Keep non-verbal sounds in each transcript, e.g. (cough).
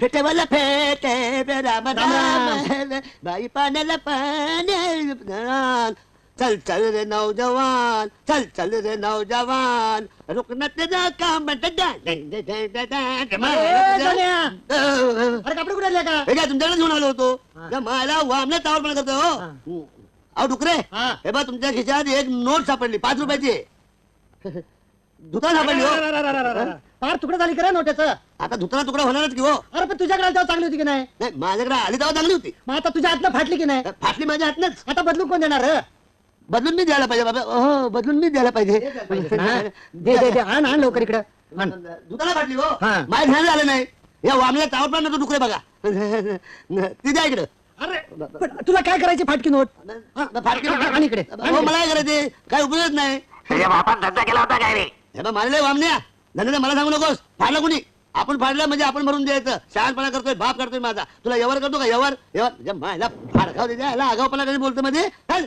फेटेवाला फेटे राम राम बाई पाण्याला पाणी चल चल रे नौजवान चल चल रे नौजवान रुकना तेरा काम अरे कपडे कुठे हे तुमच्याकडे घेऊन आलो होतो. हा. मला वामने तावड पण करतो हा. हो. अहो डुकरे. हा. हे बा तुमच्या खिशात एक नोट सापडली पाच रुपयाची. धुता सापडली हो? फार तुकडे झाली का नोट्याचं. आता धुताना तुकडा होणारच की हो. अरे पण तुझ्याकडे आली तेव्हा चांगली होती की नाही? नाही माझ्याकडे आली तेव्हा चांगली होती. मग आता तुझ्या हातनं फाटली की नाही? फाटली माझ्या हातनच आता बदलून कोण देणार? बदलून मी द्यायला पाहिजे बाबा. हो बदलून मी द्यायला पाहिजे. हा? दे दे दे आण आण लवकर इकडं. आण. धुताना फाटली हो. हा. माझ्या ध्यान झालं नाही. या वामल्या तावड पण नको डुकरे बघा. ती द्या इकडं. अरे पण तुला काय करायची फाटकी नोट? हा, फाटकी आण- आण इकडे हो इकडे. मला काय करायचे काय उपयोगच नाही. तुझ्या बापान धंदा केला होता काय रे? हे बा मारले वामण्या धंदा मला सांगू नकोस. फाडलं कुणी? आपण फाडलं म्हणजे आपण भरून द्यायचं शहाणपणा करतोय बाप करतोय माझा. तुला यवर करतो का? यवर? यवर? म्हणजे माझ्या फाडखाव द्यायला याला आगावपणा कधी बोलतो मध्ये? चल.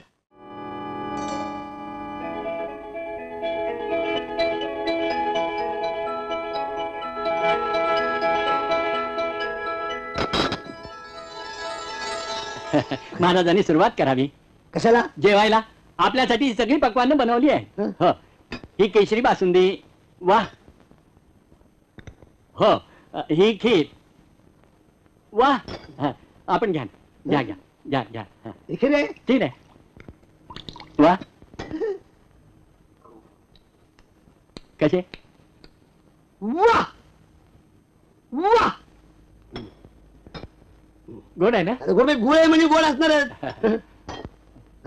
(laughs) महाराजांनी सुरुवात करावी. कशाला? जेवायला. आपल्यासाठी ही सगळी पक्वानं बनवली आहे हं. हो. ही केशरी बासुंदी. वा हो अ, ही खीर. वा. हं, आपण घ्या घ्या घ्या घ्या घ्या. हं. इकडे रे. ठीक आहे. वा. कसे वा. वा. गोड आहे ना? आता गोड म्हणजे गुळ आहे म्हणजे गोड असणार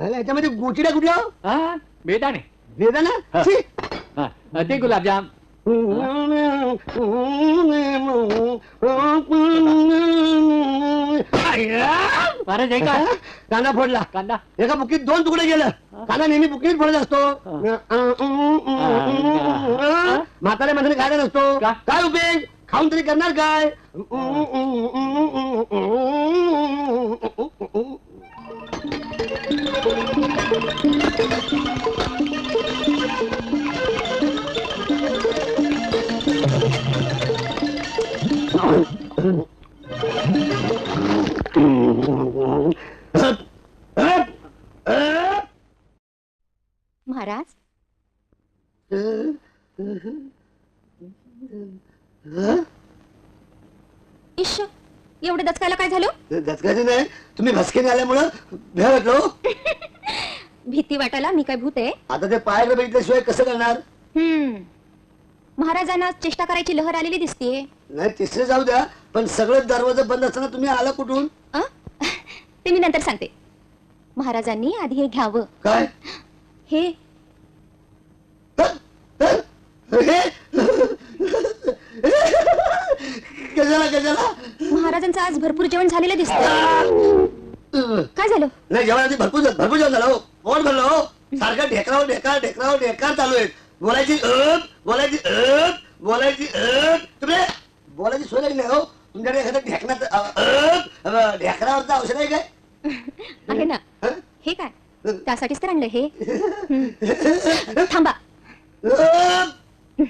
(laughs) याच्यामध्ये गोचिड्या कुठल्या हो? हा बेदाणे. वेदा ना हा. छी. हा ते गुलाबजाम. हे काय कांदा फोडला कांदा एका बुकीत दोन तुकडे गेलं कांदा नेहमी बुकीत फोडत असतो म्हाताऱ्या माणसाने खायला नसतो का? काय उपयोग खाऊन तरी करणार काय महाराज? इश एवढे दचकायला काय झालं? दचकायचं नाही. तुम्ही भसकेने आल्यामुळं भ्या वाटलो (laughs) भीती वाटायला मी काय भूत आहे? आता ते पायाकडे बघितल्याशिवाय कसं करणार? हम्म. महाराजांना चेष्टा करायची लहर आलेली दिसतीये. नाही तिसरे जाऊ द्या पण सगळं दरवाजा बंद असताना तुम्ही आला कुठून? अ? ते मी नंतर सांगते. महाराजांनी आधी हे घ्यावं. काय? हे हे? महाराजांचं आज भरपूर जेवण झालेलं दिसतंय. काय झालं? नाही जेवणाची भरपूर भरपूर जेवण झालं हो. पोट भरलं हो. सारखं ढेकराव ढेकार ढेकराव ढेकार चालू आहे बोलायची अप बोलायची अप बोलायची अप तुम्ही बोलायची सोय लागली नाही हो. तुमच्याकडे एखादं ढेकण्याचं अप अप, ढेकरावरचं औषध आहे काय? (laughs) आहे ना. हं? हे काय? त्यासाठीच तर आणलं हे. हं. (laughs) थांबा. अप.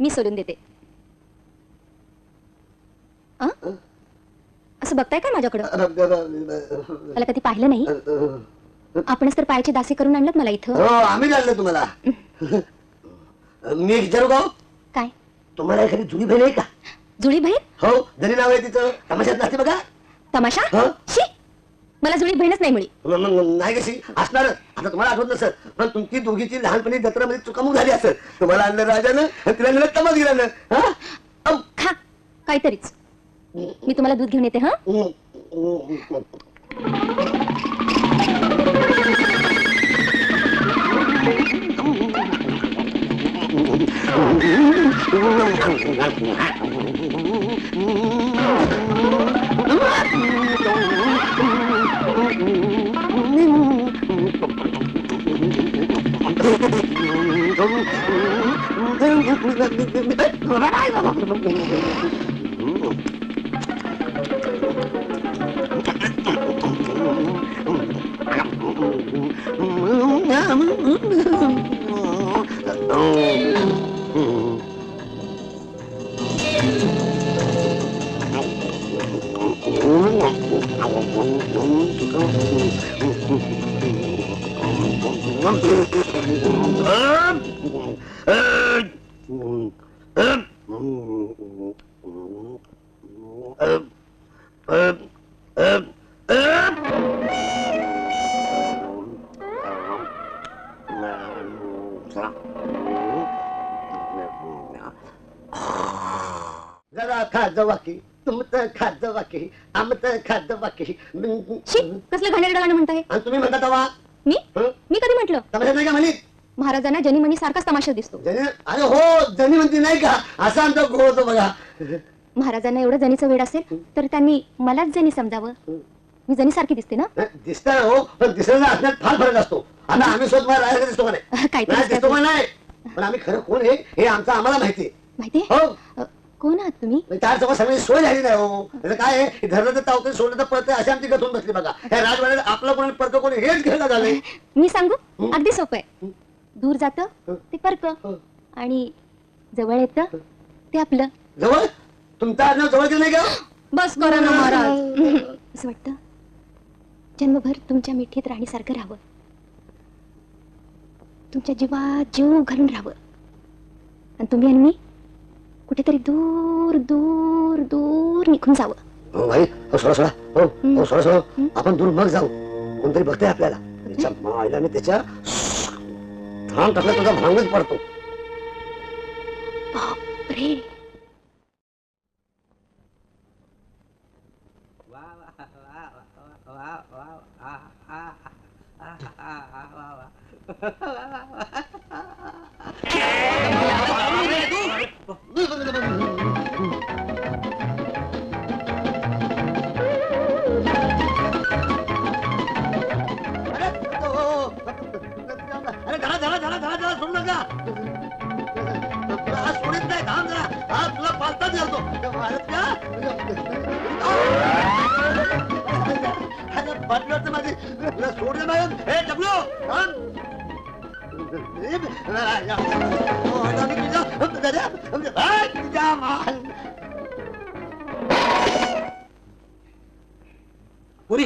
मी सोडून देते. अ? असं बघताय का माझ्याकडं? मला कधी पाहिलं नाही. आपणच तर पायाचे दासे करून आणलं मला इथं. हो आम्ही तुम्हाला. मी विचारू का हो? काय? तुम्हाला एखादी जुनी बहीण आहे का? जुळी बहीण? हो जरी नाव आहे तिचं तमाशात नसते बघा. तमाशा? हं? शी! मला जुळी बहीणच नाही मुळी. नाही कशी? असणार. आता तुम्हाला आठवत नसत पण तुमची दोघीची लहानपणी जत्रामध्ये चुकामुक झाली असेल. तुम्हाला आणलं राजानं आणि तिला नेलं तमास गिरानं हा? अम, खा काहीतरीच. मी तुम्हाला दूध घेऊन येते हा? Mm-hmm. जरा खाजं वाकी तुमचं खाजं वाकी आमचं वाकी शी कसलं घाणेरडं गाणं म्हणताय? तुम्ही म्हणता तेव्हा मी? हं? मी कधी म्हंटल? तमाशा नाही का म्हणे महाराजांना जनी मनी सारखाच तमाशा दिसतो. जनी अरे हो जनी म्हणते नाही का? असा आमचा गोळ होतो बघा. महाराजांना एवढं जनीचं वेळ असेल तर त्यांनी मलाच जनी समजावं. मी जनी सारखी दिसते ना? दिसत हो पण दिसण्याचा असण्यात फार फरक असतो. आता आम्ही स्वतः राहायला दिसतो का नाही? (laughs) काय नाही दिसतो का नाही? पण आम्ही खरं कोण आहे हे आमचं आम्हाला माहिती आहे. माहितीये हो. अ, कोण आहात तुम्ही? त्या जवळ सगळी सोय झाली नाही हो. त्याचं काय आहे? धरलं तर तावतं सोडलं तर पळतं अशी आमची गथून बसली बघा. ह्या राजवाड्यात आपलं कोणी परत कोणी हेच घेणं झालंय. मी सांगू? अगदी सोपं आहे. दूर जात. ते परक. आणि जवळ येत ते आपलं. जवळ? तुमचा आडनाव जवळ गेलं नाही का? बस करा ना महाराज. असं वाटतं? जन्मभर तुमच्या मिठीत राणीसारखं राहावं. तुमच्या जीवात जीव घालून राहावं. आणि तुम्ही आणि मी कुठेतरी दूर दूर दूर निघून जावं हो भाई हो सोडा सोडा हो हो सोडा सोडा आपण दूर मग जाऊ कोणतरी बघतोय आपल्याला त्याच्या मायला मी त्याच्या थांब टाकला तुझा भांगच पडतो बापरे वाटतं माझी. हे पुरी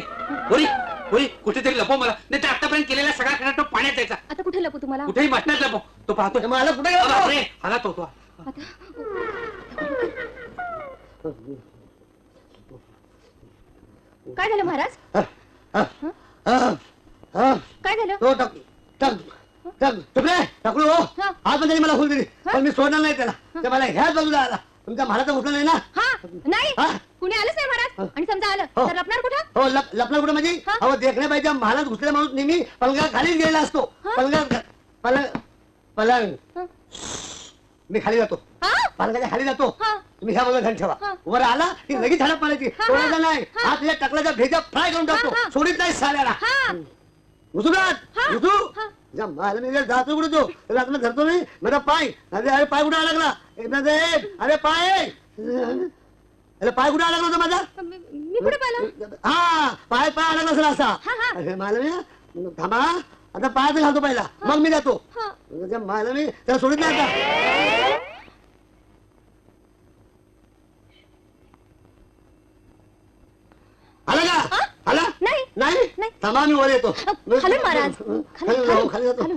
पुरी पुरी कुठेतरी लपव मला. नाही तर आतापर्यंत केलेला सगळा खरा तो पाण्यात जायचा. आता कुठे लपू तुम्हाला? कुठेही बसण्यात लपव. तो पाहतो मला कुठे गेला तो? बापरे, आला तो तो. आता? काय झालं महाराज. काय झालं तो टाक टाक टाक तुकडे टाकलो हो हा. आतमध्ये मला फुल दिली. पण मी सोडणार नाही त्याला ते मला ह्याच बाजूला आला तुमच्या महाराजा उठला नाही ना हा नाही हा. कुणी आलंच नाही महाराज आणि समजा आलं हो. तर लपणार कुठं हो लप लपला कुठे म्हणजे हा. अहो देखण्या पाहिजे महाराज घुसलेला माणूस नेहमी पलंगा खालीच गेलेला असतो हा. पलंगा पलंग पलंग हा. मी खाली जातो हा पलंगाच्या खाली जातो हा. तुम्ही ह्या बाजूला घाल ठेवा. वर आला की लगेच झाडा पाण्याची. सोडायचा नाही. हा. हा तुझ्या टकल्याच्या भेजा फ्राय करून टाकतो. सोडित नाही साल्याला. घुसू हा. जा मला मी जातो कुठे तो त्याला आता धरतो मी माझा पाय. अरे अरे पाय कुठे दे अरे पाय. अरे पाय कुठे लागला होता माझा? हा पाय पाय लागला असेल असा. अरे मला मी थांबा. आता पायात घालतो पहिला. मग मी जातो. त्याच्या मला मी. त्याला सोडित नाही आता आला का आला नाही. नाही. नाही. थांबा मी वर येतो. अ, खालून महाराज. खाली खालून, जाऊ, खाली जातो ना,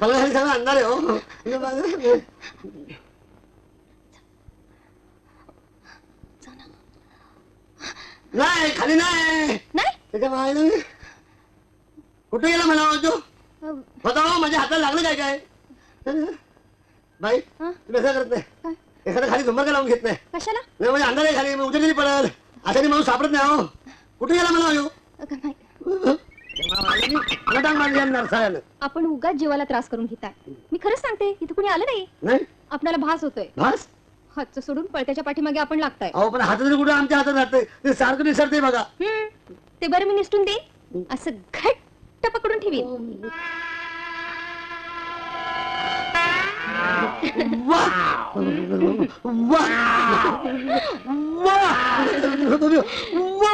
पलंगा खाली सगळं अंधार आहे हो. बघा. नाही खाली नाही. नाही? त्याच्या मायला मी कुठे गेला हो तो? अ, हो माझ्या हाताला लागलं काय काय? बाई हा? तुम्ही असं करत नाही. काय? एखादा खाली झुंबर का लावून घेत नाही. कशाला? नाही म्हणजे अंधार आहे खाली मग उद्या तरी पडल. अशाने माणूस सापडत नाही हो. कुठे गेला म्हणा हो काय नरसाळ्यानं (laughs) आपण उगाच जीवाला त्रास करून घेताय. मी खरंच सांगते इथं कुणी आलं नाही. नाही? आपल्याला भास होतोय. भास? हातचं सोडून पळत्याच्या पाठीमागे आपण लागताय. अहो पण हातात कुठे आमच्या हातात राहतंय ते सारखं निसरते बघा. हम्म, ते बरं मी निसटून देईन. असं घट्ट पकडून ठेवीन. वा वा वा वा